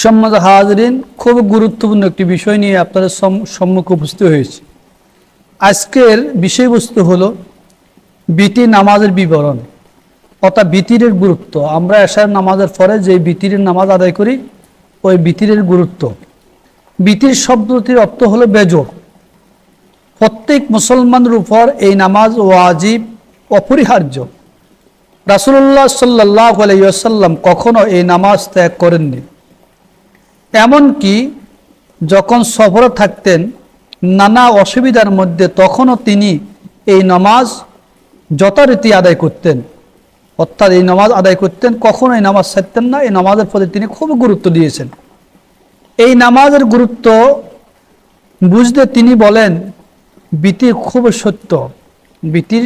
সম্মত হাজরিন, খুব গুরুত্বপূর্ণ একটি বিষয় নিয়ে আপনাদের সম্মুখে উপস্থিত হয়েছে। আজকের বিষয়বস্তু হলো বিটি নামাজের বিবরণ, অর্থাৎ বিতিরের গুরুত্ব। আমরা এসার নামাজের পরে যে বিতিরের নামাজ আদায় করি, ওই বিতিরের গুরুত্ব। বিতির শব্দটির অর্থ হলো বেজর প্রত্যেক মুসলমানের উপর এই নামাজ ও আজীব অপরিহার্য। রাসুল্লাহ সাল্লাহ আলাইসাল্লাম কখনো এই নামাজ ত্যাগ করেননি। এমনকি যখন সফরে থাকতেন, নানা অসুবিধার মধ্যে তখনও তিনি এই নামাজ যথারীতি আদায় করতেন। অর্থাৎ এই নামাজ আদায় করতেন, কখনো এই নামাজ ছাড়তেন না। এই নামাজের প্রতি তিনি খুব গুরুত্ব দিয়েছেন। এই নামাজের গুরুত্ব বুঝতে তিনি বলেন বিতি খুব সত্য। বিতির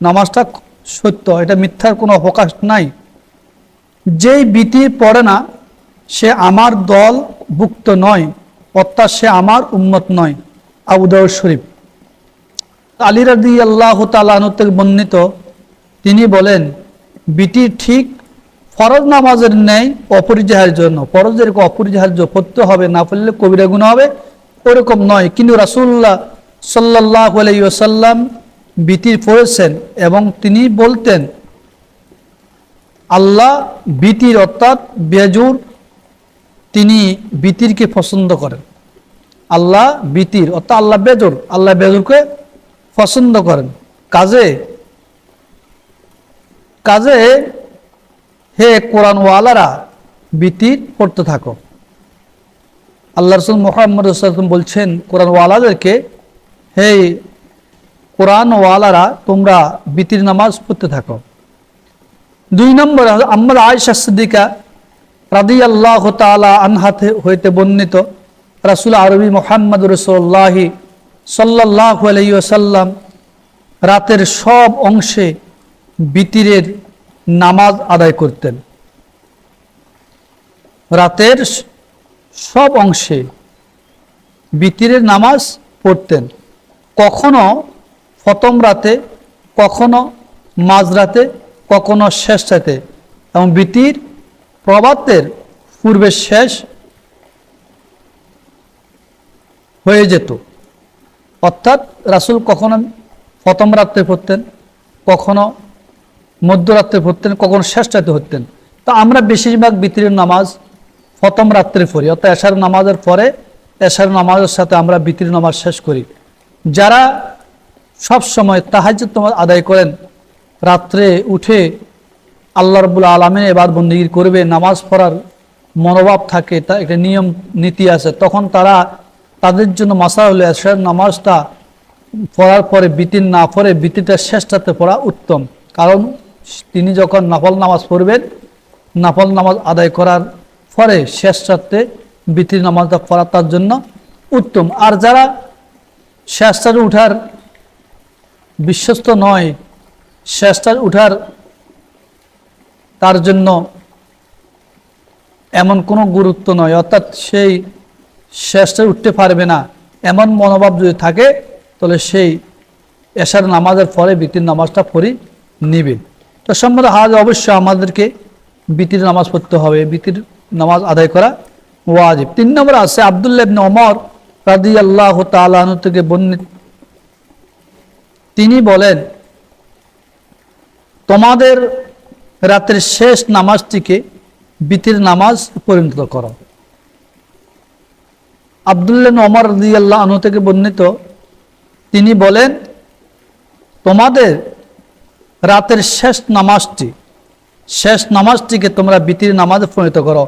নামাজটা সত্য, এটা মিথ্যার কোনো অবকাশ নাই। যেই বিতি পড়ে না, সে আমার দল ভুক্ত নয়, অর্থাৎ সে আমার উম্মত নয় আবুদাউর শরীফ। আলী রাদি আল্লাহ থেকে বর্ণিত, তিনি বলেন বিটি ঠিক ফরজ নামাজের ন্যায় অপরিহার্য জন্য। ফরজের অপরিহার্য পড়তে হবে, না পড়লে কবিরা গুণ হবে, ওরকম নয়। কিন্তু রাসুল্লাহ সাল্লাহ আলাইসাল্লাম বিতির পড়েছেন এবং তিনি বলতেন, আল্লাহ বিতির অর্থাৎ বেজুর, তিনি বিতিরকে পছন্দ করেন। আল্লাহ বিতির অর্থাৎ আল্লাহ বেজুর, আল্লাহ বেজুরকে পছন্দ করেন। কাজে কাজে হে কোরআনওয়ালারা, বিতির পড়তে থাকো। আল্লাহ রসুল মোহাম্মদ রসুল বলছেন, কোরআনওয়ালাদেরকে, হে কোরআনওয়ালারা তোমরা বিতির নামাজ পড়তে থাকো। দুই নম্বর আম্মাদ আয়সা সিদ্দিকা রাদি আল্লাহ তালা আনহাতে হইতে বর্ণিত, রাসুল আরবি মোহাম্মদ রসোল্লাহি সাল্লাহ আলাইসাল্লাম রাতের সব অংশে বিতিরের নামাজ আদায় করতেন। রাতের সব অংশে বিতিরের নামাজ পড়তেন। কখনো প্রথম রাতে, কখনো মাঝরাতে, কখনো শেষ রাতে এবং বিতির প্রভাতের পূর্বে শেষ হয়ে যেত। অর্থাৎ রাসুল কখনো প্রথম রাত্রে পড়তেন, কখনো মধ্যরাত্রে পড়তেন, কখনো শেষ রাতে পড়তেন। তো আমরা বেশিরভাগ বিতিরের নামাজ প্রথম রাত্রে পড়ি, অর্থাৎ এশার নামাজের পরে এশার নামাজের সাথে আমরা বিতির নামাজ শেষ করি। যারা সব সময় তাহাজ আদায় করেন। রাত্রে উঠে আল্লাহ রবুল্লা আলমে এবার বন্দিগির করবে, নামাজ পড়ার মনোভাব থাকে, তা একটা নিয়ম, নীতি আছে। তখন তারা তাদের জন্য মাসা হলে এসার নামাজটা পড়ার পরে, বিতির না পড়ে, বিতিটা শেষটাতে পড়া উত্তম। কারণ তিনি যখন নাফল নামাজ পড়বেন, নাফল নামাজ আদায় করার পরে শেষ রাত্রে বিতির নামাজটা পড়া তার জন্য উত্তম। আর যারা শেষটাতে উঠার বিশ্বস্ত নয় শেষটার উঠার তার জন্য এমন কোনো গুরুত্ব নয়। অর্থাৎ সেই শেষটা উঠতে পারবে না। এমন মনোভাব যদি থাকে, তাহলে সেই এশার নামাজের পরে বিতির নামাজটা পড়ি নিবে। তো সম্বন্ধে আজ অবশ্যই আমাদেরকে বিতির নামাজ পড়তে হবে। বিতির নামাজ আদায় করা ওয়াজিব। তিন নম্বর আছে, আবদুল্লাহ ইবনে রাদি আল্লাহ তালু থেকে বর্ণিত তিনি বলেন, তোমাদের রাতের শেষ নামাজটিকে বিতির নামাজ পরিণত করো। আবদুল্লাহ ওমর আল্লাহ আনু থেকে বর্ণিত, তিনি বলেন, তোমাদের রাতের শেষ নামাজটি, শেষ নামাজটিকে তোমরা বিতির নামাজে পরিণত করো।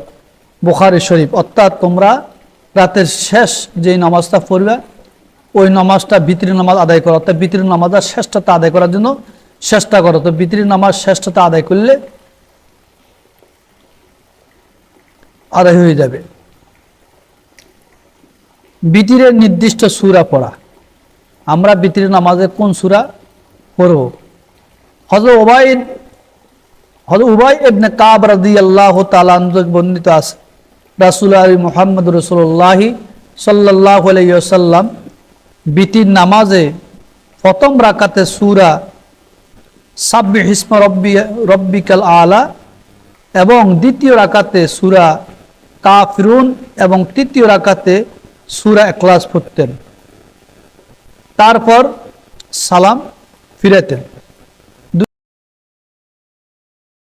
বুখারি শরীফ, অর্থাৎ তোমরা রাতের শেষ যে নামাজটা পড়বে ওই নামাজটা বিতির নামাজ আদায় করো। অর্থাৎ বিতির নামাজের শেষটাতে আদায় করার জন্য চেষ্টা করো। তো বিতির নামাজ শেষটাতে আদায় করলে আদায় হয়ে যাবে। বিতিরের নির্দিষ্ট সুরা পড়া। আমরা বিতির নামাজে কোন সুরা পড়ব? হজর ওবাইদ হজর উবাই এবনে কাব রাদি আল্লাহ তালান বর্ণিত আছে। রাসুল আলী মোহাম্মদ রসুল্লাহি সাল্লাহ আলাইসাল্লাম বিতির নামাজে প্রথম রাকাতে সুরা সাব্বি হিসমা রব্বি, রব্বিকাল আলা এবং দ্বিতীয় রাকাতে সুরা কাফরুন এবং তৃতীয় রাকাতে সুরা এক্লাস পড়তেন। তারপর সালাম ফিরাতেন।